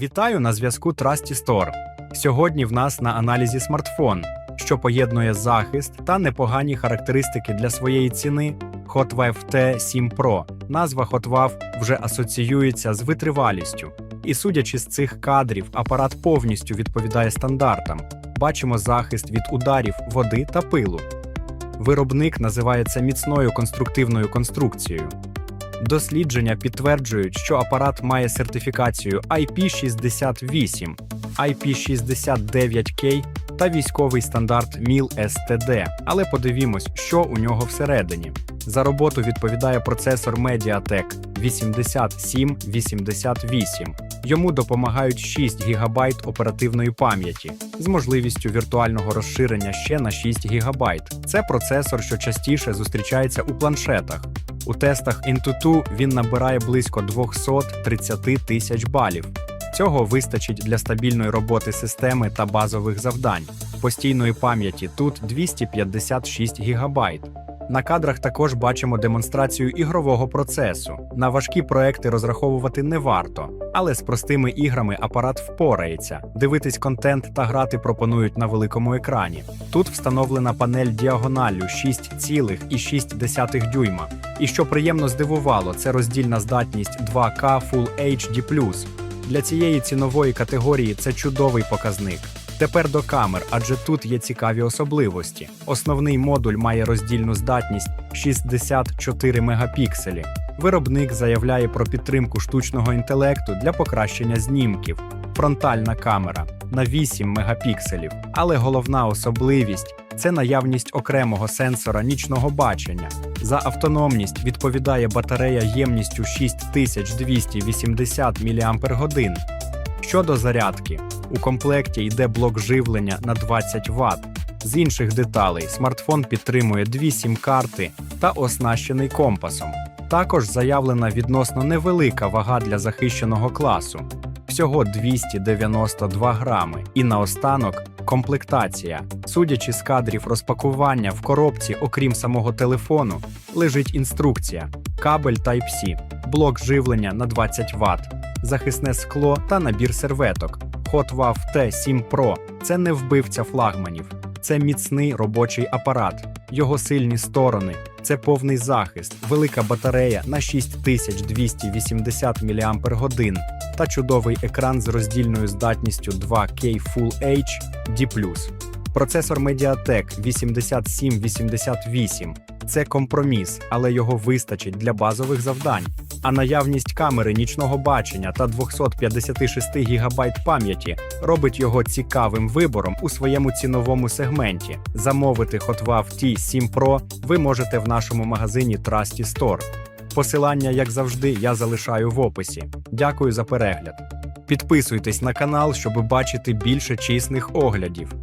Вітаю на зв'язку Trusty Store. Сьогодні в нас на аналізі смартфон, що поєднує захист та непогані характеристики для своєї ціни HotWave T7 Pro. Назва HotWave вже асоціюється з витривалістю. І судячи з цих кадрів, апарат повністю відповідає стандартам. Бачимо захист від ударів, води та пилу. Виробник називається міцною конструктивною конструкцією. Дослідження підтверджують, що апарат має сертифікацію IP68, IP69K та військовий стандарт MIL STD. Але подивімось, що у нього всередині. За роботу відповідає процесор Mediatek 8788. Йому допомагають 6 ГБ оперативної пам'яті з можливістю віртуального розширення ще на 6 ГБ. Це процесор, що частіше зустрічається у планшетах. У тестах Intutu він набирає близько 230 тисяч балів. Цього вистачить для стабільної роботи системи та базових завдань. Постійної пам'яті тут 256 ГБ. На кадрах також бачимо демонстрацію ігрового процесу. На важкі проекти розраховувати не варто, але з простими іграми апарат впорається. Дивитись контент та грати пропонують на великому екрані. Тут встановлена панель діагоналлю 6,6 дюйма. І що приємно здивувало, це роздільна здатність 2K Full HD+. Для цієї цінової категорії це чудовий показник. Тепер до камер, адже тут є цікаві особливості. Основний модуль має роздільну здатність 64 мегапікселі. Виробник заявляє про підтримку штучного інтелекту для покращення знімків. Фронтальна камера на 8 мегапікселів. Але головна особливість це наявність окремого сенсора нічного бачення. За автономність відповідає батарея ємністю 6280 мАч. Щодо зарядки, у комплекті йде блок живлення на 20 Вт. З інших деталей смартфон підтримує дві сім-карти та оснащений компасом. Також заявлена відносно невелика вага для захищеного класу всього 292 грами. І наостанок комплектація. Судячи з кадрів розпакування в коробці, окрім самого телефону, лежить інструкція, кабель Type-C, блок живлення на 20 Вт, захисне скло та набір серветок. HotWav T7 Pro – це не вбивця флагманів, це міцний робочий апарат. Його сильні сторони це повний захист, велика батарея на 6280 мАч та чудовий екран з роздільною здатністю 2K Full HD+. Процесор Mediatek 8788 це компроміс, але його вистачить для базових завдань. А наявність камери нічного бачення та 256 ГБ пам'яті робить його цікавим вибором у своєму ціновому сегменті. Замовити HotWav T7 Pro ви можете в нашому магазині Trusty Store. Посилання, як завжди, я залишаю в описі. Дякую за перегляд. Підписуйтесь на канал, щоб бачити більше чесних оглядів.